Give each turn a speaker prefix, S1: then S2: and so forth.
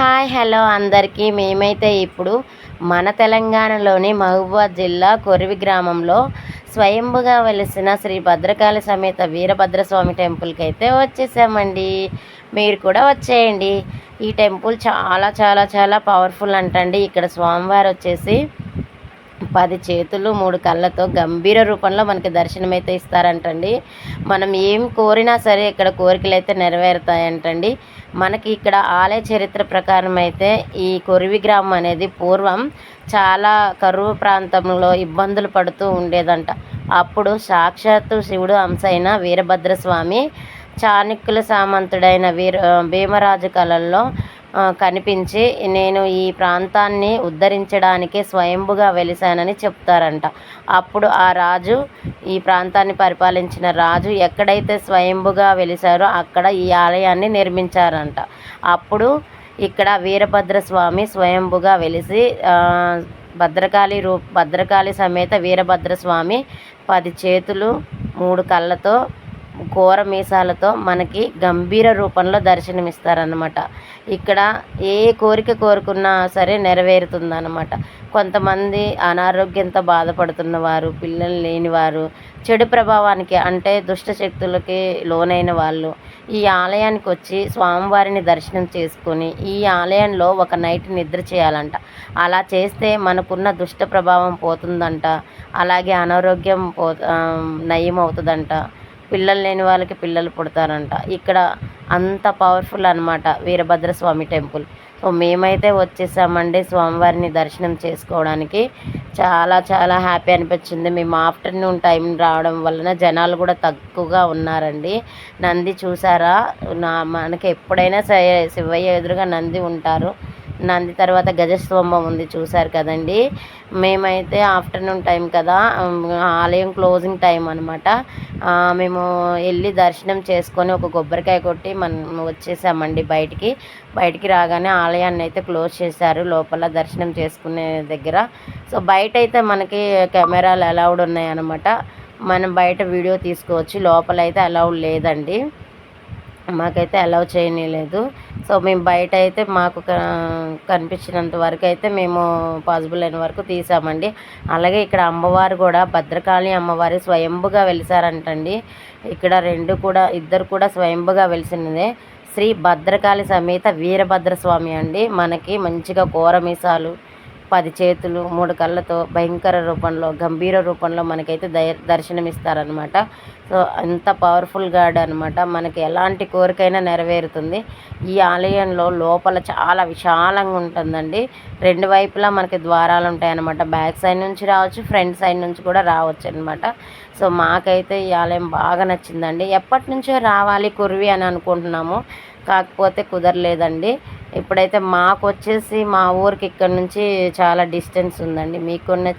S1: Hi hello అందరికీ. మేమైతే ఇప్పుడు మన తెలంగాణలోని మహబూబాద్ జిల్లా కొరివి గ్రామంలో స్వయంభుగా వెలిసిన శ్రీ భద్రకాళి సమేత వీరభద్రస్వామి టెంపుల్కి అయితే వచ్చేసామండి. మీరు కూడా వచ్చేయండి. ఈ టెంపుల్ చాలా చాలా చాలా పవర్ఫుల్ అంటండి. ఇక్కడ స్వామివారు వచ్చేసి పది చేతులు మూడు కళ్ళతో గంభీర రూపంలో మనకి దర్శనమైతే ఇస్తారంటండి. మనం ఏం కోరినా సరే ఇక్కడ కోరికలు అయితే నెరవేరుతాయంటండి. మనకి ఇక్కడ ఆలయ చరిత్ర ప్రకారం అయితే ఈ కొరివి గ్రామం అనేది పూర్వం చాలా కరువు ప్రాంతంలో ఇబ్బందులు పడుతూ ఉండేదంట. అప్పుడు సాక్షాత్తు శివుడు అంశైన వీరభద్రస్వామి చాణక్యుల సామంతుడైన వీర భీమరాజు కళల్లో కనిపించి నేను ఈ ప్రాంతాన్ని ఉద్ధరించడానికి స్వయంభుగా వెలిశానని చెప్తారంట. అప్పుడు ఆ రాజు ఈ ప్రాంతాన్ని పరిపాలించిన రాజు ఎక్కడైతే స్వయంభుగా వెలిశారో అక్కడ ఈ ఆలయాన్ని నిర్మించారంట. అప్పుడు ఇక్కడ వీరభద్రస్వామి స్వయంభుగా వెలిసి భద్రకాళి రూ భద్రకాళి సమేత వీరభద్రస్వామి పది చేతులు మూడు కళ్ళతో ఘోర మీసాలతో మనకి గంభీర రూపంలో దర్శనమిస్తారనమాట ఇక్కడ ఏ కోరిక కోరుకున్నా సరే నెరవేరుతుందన్నమాట. కొంతమంది అనారోగ్యంతో బాధపడుతున్న వారు పిల్లలు లేని వారు చెడు ప్రభావానికి అంటే దుష్ట శక్తులకి లోనైన వాళ్ళు ఈ ఆలయానికి వచ్చి స్వామివారిని దర్శనం చేసుకొని ఈ ఆలయంలో ఒక నైట్ నిద్ర చేయాలంట. అలా చేస్తే మనకున్న దుష్ట ప్రభావం పోతుందంట. అలాగే అనారోగ్యం పో నయం అవుతుందంట పిల్లలు లేని వాళ్ళకి పిల్లలు పుడతారంట. ఇక్కడ అంత పవర్ఫుల్ అనమాట వీరభద్రస్వామి టెంపుల్. సో మేమైతే వచ్చేసామండి స్వామివారిని దర్శనం చేసుకోవడానికి. చాలా చాలా హ్యాపీ అనిపించింది. మేము ఆఫ్టర్నూన్ టైం రావడం వలన జనాలు కూడా తక్కువగా ఉన్నారండి. నంది చూసారా? నా మనకి ఎప్పుడైనా శివయ్య ఎదురుగా నంది ఉంటారు. నంది తర్వాత గజస్తంభం ఉంది చూసారు కదండి. మేమైతే ఆఫ్టర్నూన్ టైం కదా ఆలయం క్లోజింగ్ టైం అనమాట మేము వెళ్ళి దర్శనం చేసుకొని ఒక కొబ్బరికాయ కొట్టి మనం వచ్చేసామండి బయటికి. బయటికి రాగానే ఆలయాన్ని అయితే క్లోజ్ చేశారు లోపల దర్శనం చేసుకునే దగ్గర. సో బయట అయితే మనకి కెమెరాలు అలౌడ్ ఉన్నాయి అనమాట మనం బయట వీడియో తీసుకోవచ్చు లోపల అయితే అలౌడ్ లేదండి. మాకైతే అలౌ చేయనీయలేదు సో మేము బయట అయితే మాకు కనిపించినంత వరకు అయితే మేము పాసిబుల్ అయిన వరకు తీసామండి. అలాగే ఇక్కడ అమ్మవారు కూడా భద్రకాళి అమ్మవారి స్వయంభుగా వెలిసారంటండి. ఇక్కడ రెండు కూడా ఇద్దరు కూడా స్వయంభుగా వెలిసినదే. శ్రీ భద్రకాళి సమేత వీరభద్ర స్వామి అండి. మనకి మంచిగా కూర మీసాలు పది చేతులు మూడు కళ్ళతో భయంకర రూపంలో గంభీర రూపంలో మనకైతే దయ దర్శనమిస్తారనమాట సో అంత పవర్ఫుల్ గాడ్ అనమాట మనకి ఎలాంటి కోరికైనా నెరవేరుతుంది. ఈ ఆలయంలో లోపల చాలా విశాలంగా ఉంటుందండి. రెండు వైపులా మనకి ద్వారాలు ఉంటాయన్నమాట. బ్యాక్ సైడ్ నుంచి రావచ్చు ఫ్రంట్ సైడ్ నుంచి కూడా రావచ్చు అనమాట సో మాకైతే ఈ ఆలయం బాగా నచ్చిందండి. ఎప్పటి నుంచో రావాలి కురివి అని అనుకుంటున్నాము. కాకపోతే కుదరలేదండి. ఇప్పుడైతే మాకు వచ్చేసి మా ఊరికి ఇక్కడ నుంచి చాలా డిస్టెన్స్ ఉందండి. మీకున్న